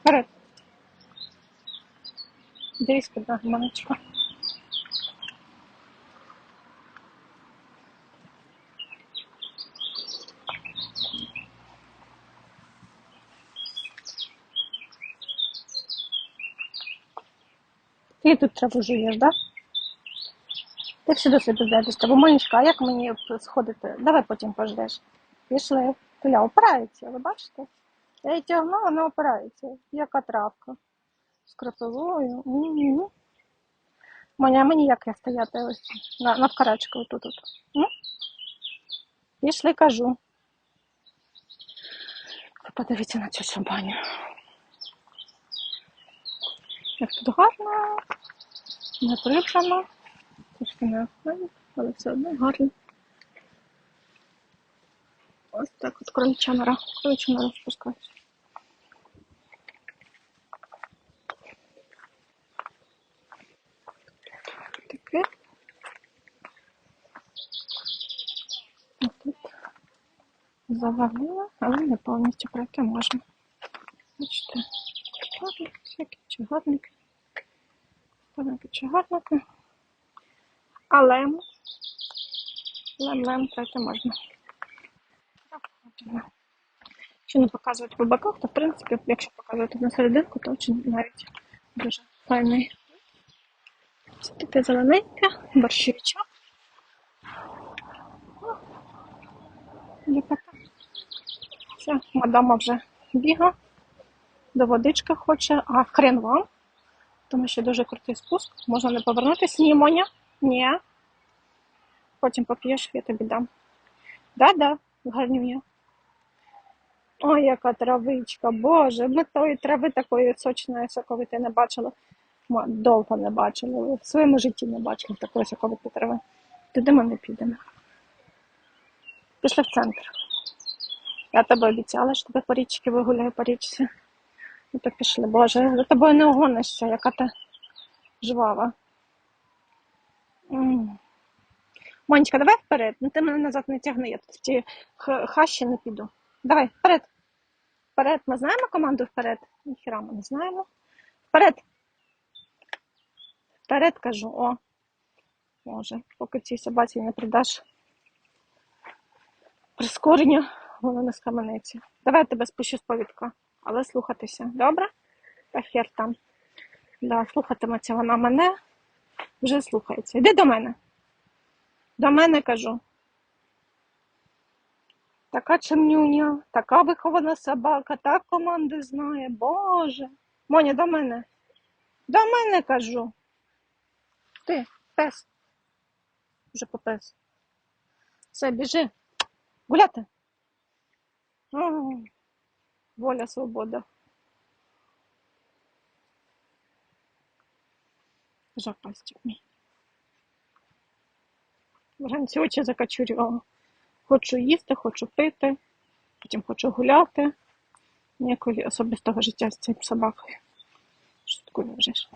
Вперед. Дивись, куди гуманочка. Ти тут траву жуєш, так? Да? Ти всюди собі зайдеш. Бо Монечка, а як мені сходити? Давай потім пождеш. Пішли. Туля опирається, ви бачите? Я її тягну, вона опирається. Яка травка. З крапивою. А мені як я стояти ось на, навкарачку отут. -от. М? Пішли, кажу. Ви подивіться на цю собаню. Як тут гарно, не Трошки не охайно, але все одно гарно. Ось так от кролича нора. Кролича нора спускається. Таке. Ось завалила, але не повністю пройти можна. Бачите, гарно, всякі чагарники. Чагарники, чагарники. Але лем-лем пройти можна. Якщо не показувати по боках, то в принципі, якщо показувати на серединку, то очень навіть дуже файний. Це таке зелененьке, борщовичок. Все, мадама вже біга, до водички хоче, а хрен вам, тому що дуже крутий спуск, можна не повернутися. Ні, Моня, ні. Потім поп'єш, я тобі дам. Да-да, гарнюня. Ой, яка травичка, боже, ми тої трави такої сочної, соковитої не бачили. Ми довго не бачили. В своєму житті не бачили такої соковитої трави. Туди ми не підемо. Пішли в центр. Я тебе обіцяла, що тебе по річці вигуляю по річці. Ну то пішли, боже, за тобою не угонишся, яка ти жвава. Монечка, давай вперед. Ну ти мене назад не тягни, я тут в ті хащі не піду. Давай, вперед. Вперед. Ми знаємо команду вперед? Ніхіра ми не знаємо. Вперед. Вперед кажу, о. Може, поки цій собаці не придаш прискорення, вона не скаменеться. Давай я тебе спущу з повідка, але слухатися, добре? Та хер там. Да, слухатиметься вона мене, вже слухається. Йди до мене. До мене кажу. Така чемнюня, така вихована собака, так команди знає. Боже. Моня, до мене. До мене кажу. Ти, пес. Вже попес. Все, біжи. Гуляти. Воля, свобода. Мій. Вранці очі закачурювала. Хочу їсти, хочу пити, потім хочу гуляти. Ніякого особистого життя з цим собакою. Що таке вже ж?